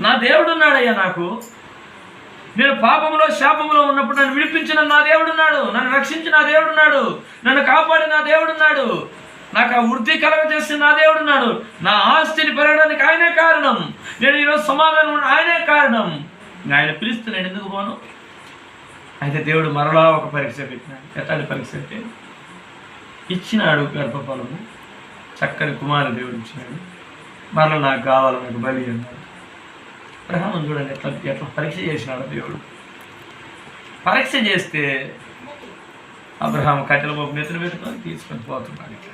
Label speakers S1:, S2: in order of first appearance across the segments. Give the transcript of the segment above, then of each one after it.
S1: నా దేవుడు ఉన్నాడయ్యా నాకు. నేను పాపంలో శాపంలో ఉన్నప్పుడు నన్ను విడిపించిన నా దేవుడున్నాడు నన్ను రక్షించిన నా దేవుడున్నాడు నన్ను కాపాడిన నా దేవుడున్నాడు నాకు ఆ వృద్ధి కలగ చేసిన నా దేవుడున్నాడు నా ఆస్తిని పెరగడానికి ఆయనే కారణం. నేను ఈరోజు సమాధానం ఉన్న ఆయనే కారణం. ఆయన పిలిస్తే నేను ఎందుకు పోను? అయితే దేవుడు మరలా ఒక పరీక్ష పెట్టినాడు. ఎట్లాంటి పరీక్ష అంటే ఇచ్చినాడు గర్భఫలము చక్కని కుమార దేవుడు ఇచ్చినాడు. మరలా నాకు కావాలి నాకు బలి అన్నాడు. అబ్రహాం చూడండి ఎట్లా ఎట్లా పరీక్ష చేసినాడు దేవుడు. పరీక్ష చేస్తే అబ్రహాం కట్టెల బాబు నెత్తిన పెట్టుకొని తీసుకొని పోతున్నాడు ఇక.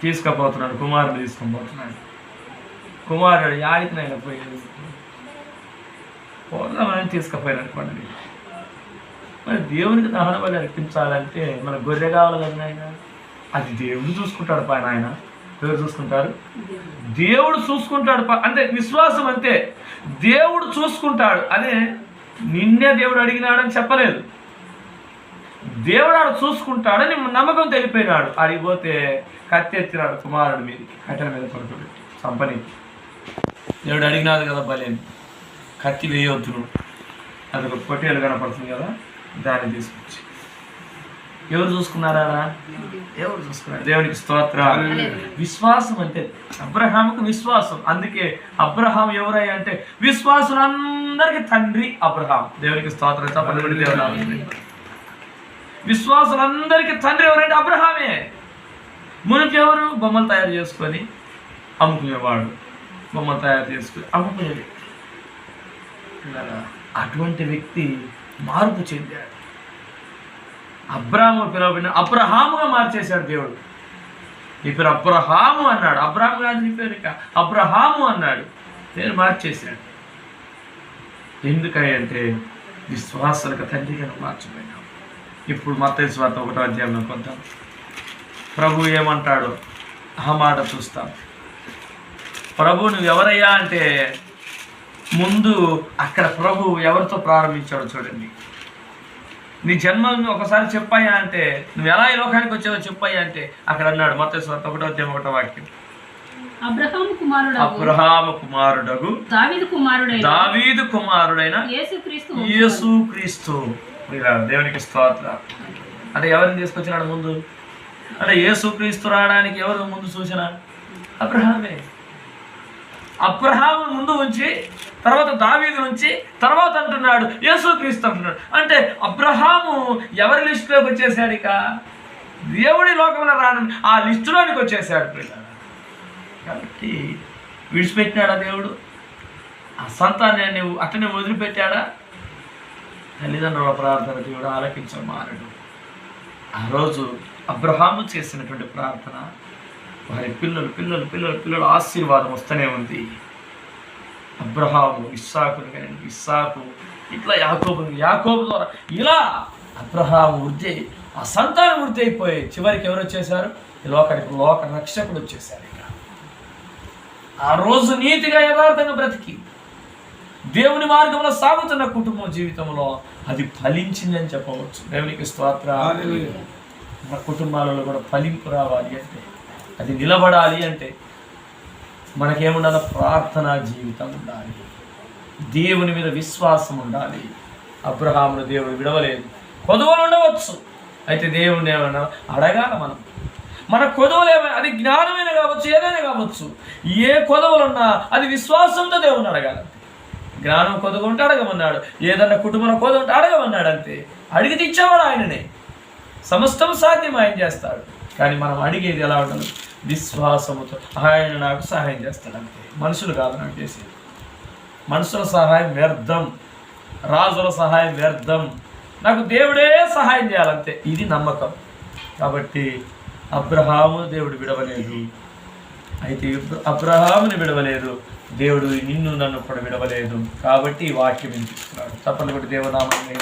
S1: తీసుకుపోతున్నాడు కుమారుడు తీసుకొని పోతున్నాడు. కుమారుడు యాడికినైనా పోయాడు పోదామని తీసుకుపోయాడు అనుకోండి. మరి దేవునికి దహన బలి అర్పించాలంటే మన గొర్రె కావాలి కదా ఆయన అది దేవుడు చూసుకుంటాడు పైన ఆయన ఎవరు చూసుకుంటారు? దేవుడు చూసుకుంటాడు ప- అంటే విశ్వాసం అంతే. దేవుడు చూసుకుంటాడు అదే నిన్నే దేవుడు అడిగినాడని చెప్పలేదు. దేవుడు ఆడు చూసుకుంటాడని నమ్మకం తెలిపోయినాడు అడిగిపోతే కత్తి ఎత్తినాడు కుమారుడు మీద కట్టెల మీద పడుకోబెట్టి చంపని. దేవుడు అడిగినాడు కదా బలేని కత్తి వేయొద్దు నువ్వు. అది ఒక పొట్టేలు కనపడుతుంది కదా దాన్ని తీసుకొచ్చి. ఎవరు చూసుకున్నారా ఎవరు చూసుకున్నారు? దేవునికి స్తోత్ర. విశ్వాసం అంటే అబ్రహాముకు విశ్వాసం. అందుకే అబ్రహాం ఎవరయ్యా అంటే విశ్వాసులందరికీ తండ్రి అబ్రహాం. దేవునికి స్తోత్రం. చెప్పండి దేవుడు విశ్వాసులందరికీ తండ్రి ఎవరంటే అబ్రహామే. మునుపు ఎవరు? బొమ్మలు తయారు చేసుకొని అమ్ముకునేవాడు. బొమ్మలు తయారు చేసుకొని అమ్ముకునే వ్యక్తి అటువంటి వ్యక్తి మార్పు చెందాడు. అబ్రాము పిలవబడిన అబ్రహాముగా మార్చేశాడు దేవుడు. ఈ పేరు అబ్రహాము అన్నాడు. అబ్రాహం కాదు నీ పేరు ఇక. అబ్రహాము అన్నాడు. పేరు మార్చేశాడు. ఎందుకంటే విశ్వాసాలకు తండ్రిగా మార్చిపోయినావు ఇప్పుడు మత స్వార్థ ఒకటో అధ్యాయంలో కొద్దాం. ప్రభు ఏమంటాడు? ఆ మాట చూస్తాం. ప్రభు నువ్వు ఎవరయ్యా అంటే ముందు అక్కడ ప్రభు ఎవరితో ప్రారంభించాడో చూడండి. నీ జన్మను ఒకసారి చెప్పాయా అంటే నువ్వు ఎలా ఈ లోకానికి వచ్చావో చెప్పాయా అంటే అక్కడ అన్నాడు మొత్తం స్వార్థ ఒకటో ఒకటో వాక్యం.
S2: అబ్రహాము కుమారుడు
S1: అబ్రహామ కుమారుడగు.
S2: దావీదు కుమారుడైన
S1: దావీదు
S2: యేసుక్రీస్తు
S1: దేవునికి స్తోత్ర. అంటే ఎవరిని తీసుకొచ్చినాడు ముందు? అంటే యేసు క్రీస్తు రావడానికి ఎవరు ముందు సూచన? అబ్రహామే. అబ్రహాము ముందు ఉంచి తర్వాత దావీదు నుంచి తర్వాత అంటున్నాడు యేసు క్రీస్తు అంటున్నాడు. అంటే అబ్రహాము ఎవరి లిస్టులోకి వచ్చేసాడు ఇక? దేవుడి లోకంలో రాను ఆ లిస్టులోనికి వచ్చేసాడు పిల్లలు. కాబట్టి విడిచిపెట్టినాడా దేవుడు? ఆ సంతానాన్ని అట్లనే వదిలిపెట్టాడా? తల్లిదండ్రుల ప్రార్థన దేవుడు ఆలకించమారడు ఆ రోజు అబ్రహాము చేసినటువంటి ప్రార్థన వారి పిల్లలు పిల్లలు పిల్లలు పిల్లలు ఆశీర్వాదం వస్తూనే ఉంది. అబ్రహాము ఇస్సాకుని కానీ ఇస్సాకు ఇట్లా యాకోబు యాకోబు ద్వారా ఇలా అబ్రహాము వృద్ధి ఆ సంతానం వృద్ధి అయిపోయి చివరికి ఎవరు వచ్చేసారు ఈ లోకానికి లోక రక్షకుడు వచ్చేసారు ఇక. ఆ రోజు నీతిగా యథార్థంగా బ్రతికి దేవుని మార్గంలో సాగుతున్న కుటుంబం జీవితంలో అది ఫలించిందని చెప్పవచ్చు. దేవునికి స్తోత్ర. మన కుటుంబాలలో కూడా ఫలింపు రావాలి అంటే అది నిలబడాలి అంటే మనకేముండాలి? ప్రార్థనా జీవితం ఉండాలి. దేవుని మీద విశ్వాసం ఉండాలి. అబ్రహామును దేవుడు విడవలేదు. కొదువలు ఉండవచ్చు. అయితే దేవుడిని ఏమన్నా అడగాల మనం? మన కొదవలు ఏమైనా అది జ్ఞానమైన కావచ్చు ఏదైనా కావచ్చు. ఏ కొదవలున్నా అది విశ్వాసంతో దేవుని అడగాలి. జ్ఞానం కొదుగు ఉంటే అడగమన్నాడు. ఏదన్నా కుటుంబంలో కొదు ఉంటే అడగమన్నాడు అంతే. అడిగి తెచ్చేవాడు ఆయననే. సమస్తం సాధ్యం ఆయన చేస్తాడు. కానీ మనం అడిగేది ఎలా ఉండదు విశ్వాసముతో. ఆయన నాకు సహాయం చేస్తాడు అంతే. మనుషులు కాదు నాకు చేసేది. మనుషుల సహాయం వ్యర్థం. రాజుల సహాయం వ్యర్థం. నాకు దేవుడే సహాయం చేయాలంతే. ఇది నమ్మకం. కాబట్టి అబ్రహాము దేవుడు విడవలేదు. అయితే అబ్రహాముని విడవలేదు. దేవుడు నిన్ను నన్ను కూడా విడవలేదు. కాబట్టి ఈ వాక్యం వినిపిస్తున్నాడు. తప్పని కూడా దేవనామం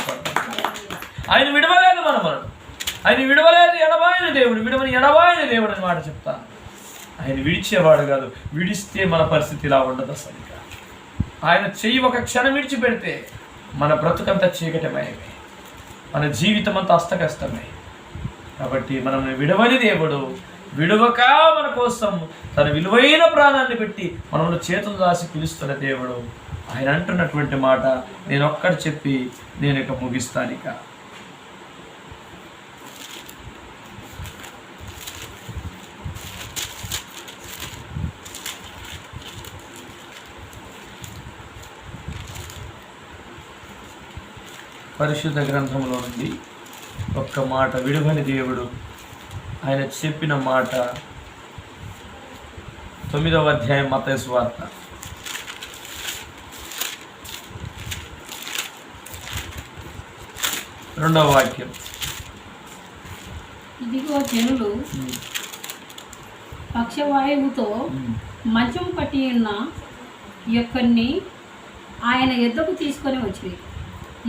S1: ఆయన విడవలేదు మనం మనం ఆయన విడవలేదు ఎడబాయిన దేవుడు విడవని ఎడబాయిన దేవుడు అని మాట చెప్తాను ఆయన విడిచేవాడు కాదు విడిస్తే మన పరిస్థితి ఇలా ఉండదు అసలు ఆయన చెయ్యి ఒక క్షణం విడిచిపెడితే మన బ్రతుకంతా చీకటమయమే. మన జీవితం అంతా అస్తకష్టమే కాబట్టి మనం విడవని దేవుడు విడవక మన కోసం తన విలువైన ప్రాణాన్ని పెట్టి మనల్ని చేతులు దాసి పిలుస్తున్న దేవుడు. ఆయన అంటున్నటువంటి మాట నేను ఒక్కటి చెప్పి నేను ఇక ముగిస్తాను ఇక. పరిశుద్ధ గ్రంథంలో నుండి ఒక్క మాట విడువని దేవుడు ఆయన చెప్పిన మాట తొమ్మిదవ అధ్యాయం మత వార్త. రెండవ వాక్యం.
S2: ఇదిగో జనులు పక్షవాయువుతో మంచం పట్టి ఉన్న యొక్కరిని ఆయన ఎద్దకు తీసుకొని వచ్చి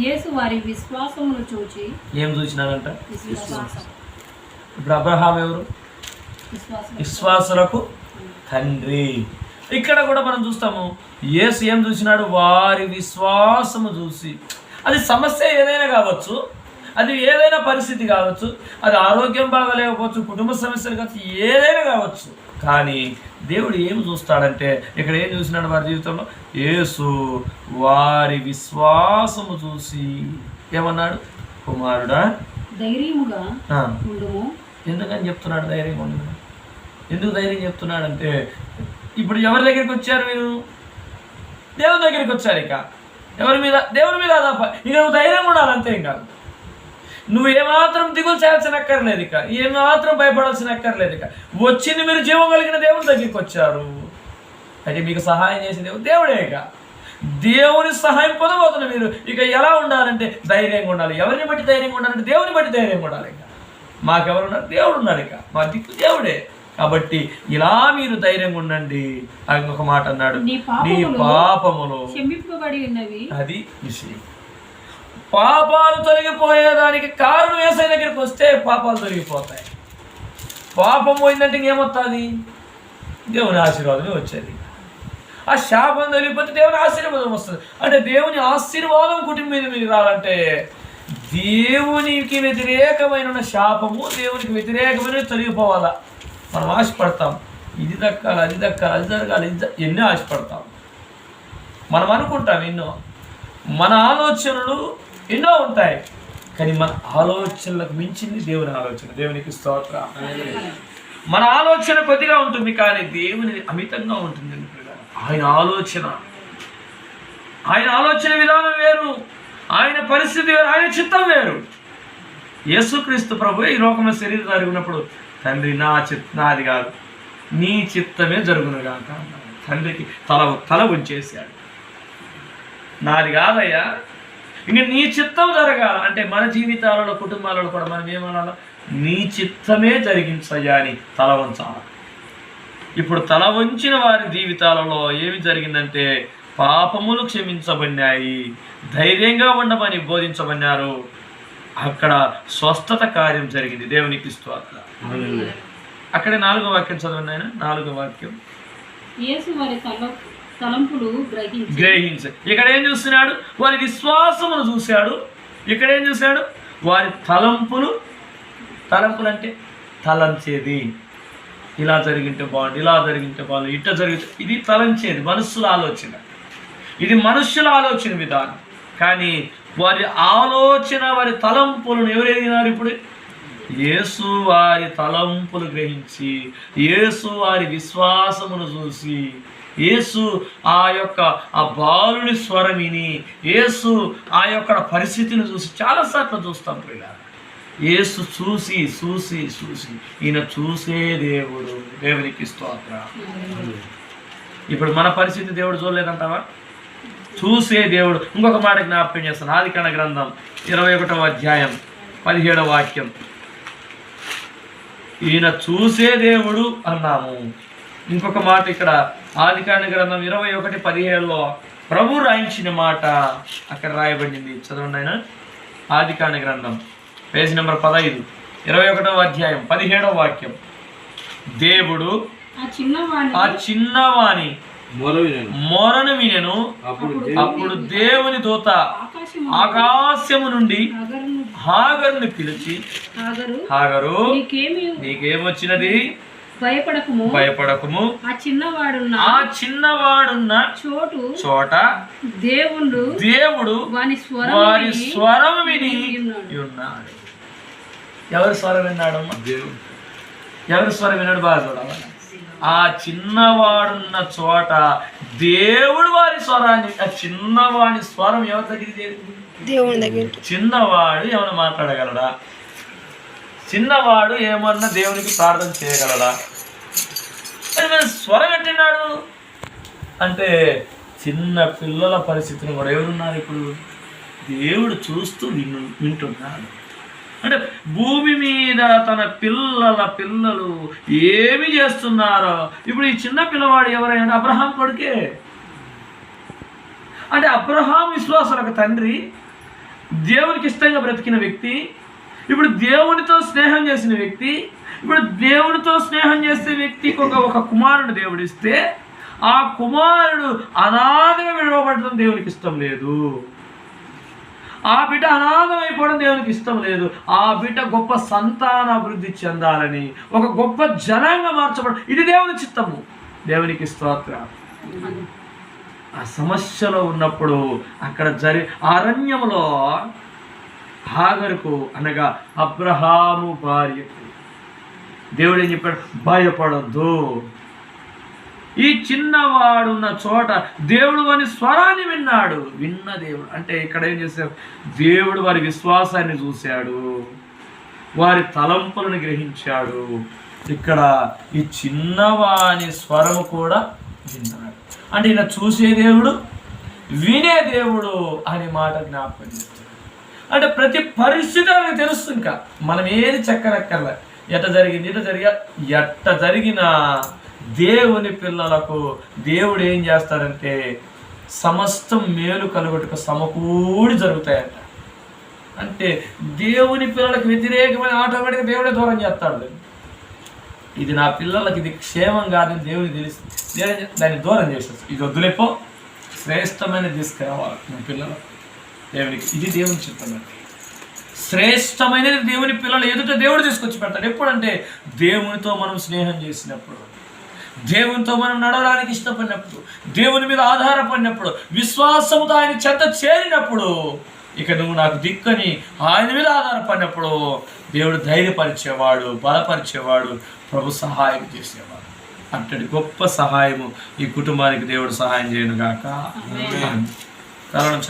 S2: యేసు వారి విశ్వాసమును చూచి
S1: ఏం చూసినారంట ఇప్పుడు అబ్రహాం ఎవరు?
S2: విశ్వాసం
S1: విశ్వాసులకు తండ్రి. ఇక్కడ కూడా మనం చూస్తాము యేసు ఏం చూసినాడు? వారి విశ్వాసము చూసి. అది సమస్య ఏదైనా కావచ్చు అది ఏదైనా పరిస్థితి కావచ్చు అది ఆరోగ్యం బాగాలేకపోవచ్చు కుటుంబ సమస్యలు కావచ్చు ఏదైనా కావచ్చు. కానీ దేవుడు ఏం చూస్తాడంటే ఇక్కడ ఏం చూసినాడు వారి జీవితంలో? యేసు వారి విశ్వాసము చూసి ఏమన్నాడు? కుమారుడా
S2: ధైర్యముగా
S1: ఎందుకని చెప్తున్నాడు ధైర్యం ఉండదు ఎందుకు ధైర్యం చెప్తున్నాడంటే ఇప్పుడు ఎవరి దగ్గరికి వచ్చారు మీరు? దేవుని దగ్గరికి వచ్చారు ఇక. ఎవరి మీద? దేవుని మీద ఇక నువ్వు ధైర్యం ఉండాలి అంతే ఇంకా. నువ్వు ఏమాత్రం దిగులు చేయాల్సిన అక్కర్లేదు ఇక. ఏమాత్రం భయపడాల్సిన అక్కర్లేదు ఇక. వచ్చింది మీరు జీవం కలిగిన దేవుని దగ్గరికి వచ్చారు. అయితే మీకు సహాయం చేసే దేవుడు దేవుడే ఇక. దేవుని సహాయం పొందబోతున్న మీరు ఇక ఎలా ఉండాలంటే ధైర్యంగా ఉండాలి. ఎవరిని బట్టి ధైర్యంగా ఉండాలంటే దేవుని బట్టి ధైర్యంగా ఉండాలి ఇక. మాకెవరు ఉన్నారు దేవుడు ఉన్నాడు ఇక. మా దిక్కు దేవుడే. కాబట్టి ఇలా మీరు ధైర్యంగా ఉండండి. ఆయన ఒక మాట అన్నాడు.
S2: నీ పాపములు
S1: అది విషయం. పాపాలు తొలగిపోయేదానికి కారణం వేసే దగ్గరికి వస్తే పాపాలు తొలగిపోతాయి. పాపం పోయిందంటే ఇంకేమొస్తుంది దేవుని ఆశీర్వాదమే వచ్చేది. ఆ శాపం తొలగిపోతే దేవుని ఆశీర్వాదం వస్తుంది. అంటే దేవుని ఆశీర్వాదం కుటుంబం మీద మీకు రావాలంటే దేవునికి వ్యతిరేకమైన ఉన్న శాపము దేవునికి వ్యతిరేకమైన తొలగిపోవాలా? మనం ఆశపడతాం. ఇది దక్కాలి అది దక్కాలి అది జరగాలి ఇది ఎన్నో ఆశపడతాం. మనం అనుకుంటాం ఎన్నో. మన ఆలోచనలు ఎన్నో ఉంటాయి. కానీ మన ఆలోచనలకు మించింది దేవుని ఆలోచన. దేవునికి స్తోత్ర. మన ఆలోచన కొద్దిగా ఉంటుంది కానీ దేవుని అమితంగా ఉంటుంది ఆయన ఆలోచన. ఆయన ఆలోచన విధానం వేరు. ఆయన పరిస్థితి వేరు. ఆయన చిత్తం వేరు. యేసుక్రీస్తు ప్రభు ఈ లోకంలో శరీరం ఉన్నప్పుడు తండ్రి నా చిత్ నాది కాదు. నీ చిత్తమే జరుగును కాక తండ్రికి తల తల ఉంచేశాడు నాది కాదయ్యా. ఇంక నీ చిత్తం జరగాల. అంటే మన జీవితాలలో కుటుంబాలలో కూడా మనం ఏమనాలా? నీ చిత్తమే జరిగించయ్యా అని తల వంచాలి. ఇప్పుడు తల వంచిన వారి జీవితాలలో ఏమి జరిగిందంటే పాపములు క్షమించబడినాయి ధైర్యంగా ఉండమని బోధించబడినారు. అక్కడ స్వస్థత కార్యం జరిగింది దేవునికి స్తోత్ర అక్కడ నాలుగో వాక్యం చదవండి ఆయన. నాలుగో వాక్యం.
S2: యేసు వారి తల తలంపులు గ్రహించ.
S1: ఇక్కడ ఏం చూస్తున్నాడు? వారి విశ్వాసమును చూశాడు. ఇక్కడ ఏం చూశాడు? వారి తలంపులు తలంపులు అంటే తలంచేది. ఇలా జరిగింటే బాగుండు ఇలా జరిగింటే బాగుండు ఇట్ట జరిగితే ఇది తలంచేది మనుషుల ఆలోచన. ఇది మనుషుల ఆలోచన విధానం. కానీ వారి ఆలోచన వారి తలంపులను ఎవరెదిగినారు ఇప్పుడు? యేసు వారి తలంపులు గ్రహించి యేసు వారి విశ్వాసమును చూసి యేసు ఆ యొక్క ఆ బాలుని స్వరం విని యేసు ఆ యొక్క పరిస్థితిని చూసి చాలాసార్లు చూస్తాం ప్రియులారా. యేసు చూసి చూసి చూసి. ఈయన చూసే దేవుడు. దేవునికి స్తోత్ర. ఇప్పుడు మన పరిస్థితి దేవుడు చూడలేదంటావా? చూసే దేవుడు. ఇంకొక మాట జ్ఞాపకం చేస్తాను. ఆదికాండ గ్రంథం ఇరవై ఒకటవ అధ్యాయం పదిహేడవ వాక్యం. ఈయన చూసే దేవుడు అన్నాము. ఇంకొక మాట ఇక్కడ ఆదికాండ గ్రంథం ఇరవై ఒకటి పదిహేడులో ప్రభు రాయించిన మాట అక్కడ రాయబడింది. చదవండి ఆయన. ఆదికాండ గ్రంథం పేజీ నెంబర్ పదహైదు ఇరవై ఒకటవ అధ్యాయం పదిహేడవ వాక్యం. దేవుడు
S2: ఆ చిన్నవాణి
S1: ఆ చిన్నవాణి
S3: మొరవినను
S1: మొరను వినెను.
S3: అప్పుడు
S1: దేవుని దూత
S2: ఆకాశము
S1: నుండి
S2: ఆగరును
S1: హాగరుని పిలిచి
S2: ఆగరు
S1: హాగరు
S2: నీకేమి
S1: నీకేమొచ్చినది
S2: భయపడకము.
S1: భయపడకము.
S2: ఆ చిన్నవాడున్న
S1: ఆ చిన్నవాడున్న
S2: చోటు
S1: చోట
S2: దేవుడు
S1: దేవుడు
S2: వాని స్వరం
S1: వారి స్వరం విని
S2: ఉన్నాడు.
S1: ఎవరి స్వరం విన్నాడమ్మా? ఎవరి స్వరం విన్నాడు? బాగా చూడాలి. ఆ చిన్నవాడున్న చోట దేవుడు వారి స్వరాన్ని ఆ చిన్నవాడి స్వరం ఎవరి దగ్గరికి చేరింది
S3: దేవుని దగ్గరికి.
S1: చిన్నవాడు ఏమైనా మాట్లాడగలడా? చిన్నవాడు ఏమన్నా దేవునికి ప్రార్థన చేయగలడా? మరి స్వరం ఎట్టినాడు అంటే చిన్న పిల్లల పరిస్థితిని కూడా ఎవరున్నారు ఇప్పుడు? దేవుడు చూస్తూ విను వింటున్నాడు. అంటే భూమి మీద తన పిల్లల పిల్లలు ఏమి చేస్తున్నారో? ఇప్పుడు ఈ చిన్న పిల్లవాడు ఎవరైనా అబ్రహాం కొడుకే? అంటే అబ్రహాం విశ్వాసులకు తండ్రి దేవునికి ఇష్టంగా బ్రతికిన వ్యక్తి ఇప్పుడు దేవునితో స్నేహం చేసిన వ్యక్తి ఇప్పుడు దేవునితో స్నేహం చేసే వ్యక్తికి ఒక ఒక కుమారుడు దేవుడు ఇస్తే ఆ కుమారుడు అనాథగా విడవబడటం దేవునికి ఇష్టం లేదు. ఆ బిడ్డ అనాథమైపోవడం అయిపోవడం దేవునికి ఇష్టం లేదు. ఆ బిడ్డ గొప్ప సంతాన అభివృద్ధి చెందాలని ఒక గొప్ప జనంగా మార్చబడ ఇది దేవుని చిత్తము. దేవునికి స్తోత్ర. ఆ సమస్యలో ఉన్నప్పుడు అక్కడ జరి అరణ్యంలో హాగరుకు అనగా అబ్రహాము భార్యకు దేవుడు ఏం చెప్పాడు? భయపడద్దు. ఈ చిన్నవాడున్న చోట దేవుడు వారి స్వరాన్ని విన్నాడు. విన్న దేవుడు. అంటే ఇక్కడ ఏం చేశారు? దేవుడు వారి విశ్వాసాన్ని చూశాడు. వారి తలంపులను గ్రహించాడు. ఇక్కడ ఈ చిన్నవాని స్వరము కూడా విన్నాడు. అంటే ఈయన చూసే దేవుడు వినే దేవుడు అనే మాట జ్ఞాపకం చేస్తాడు. అంటే ప్రతి పరిస్థితి ఆయనకు తెలుసు ఇంకా. మనం ఏది చెక్కనక్కర్లే. ఎట్ట జరిగింది ఇట జరిగా ఎట్ట జరిగిన దేవుని పిల్లలకు దేవుడు ఏం చేస్తాడంటే సమస్తం మేలు కలుగుటకు సమకూడి జరుగుతాయంట. అంటే దేవుని పిల్లలకు వ్యతిరేకమైన ఆటోమేటిక్గా దేవుడే దూరం చేస్తాడు. ఇది నా పిల్లలకి ఇది క్షేమం కాదని దేవునికి తెలిసి దాన్ని దూరం చేసేది ఇది వద్దులేపో శ్రేష్టమైన తీసుకురావాలి నా పిల్లలు దేవునికి. ఇది దేవుని చిత్తం శ్రేష్టమైనది దేవుని పిల్లలు ఎదుట దేవుడు తీసుకొచ్చి పెడతాడు. ఎప్పుడంటే దేవునితో మనం స్నేహం చేసినప్పుడు దేవునితో మనం నడవడానికి ఇష్టపడినప్పుడు దేవుని మీద ఆధారపడినప్పుడు విశ్వాసముతో ఆయన చెంత చేరినప్పుడు ఇక నువ్వు నాకు దిక్కని ఆయన మీద ఆధారపడినప్పుడు దేవుడు ధైర్యపరిచేవాడు బలపరిచేవాడు ప్రభు సహాయం చేసేవాడు. అంతటి గొప్ప సహాయము ఈ కుటుంబానికి దేవుడు సహాయం చేయను గాక కారణం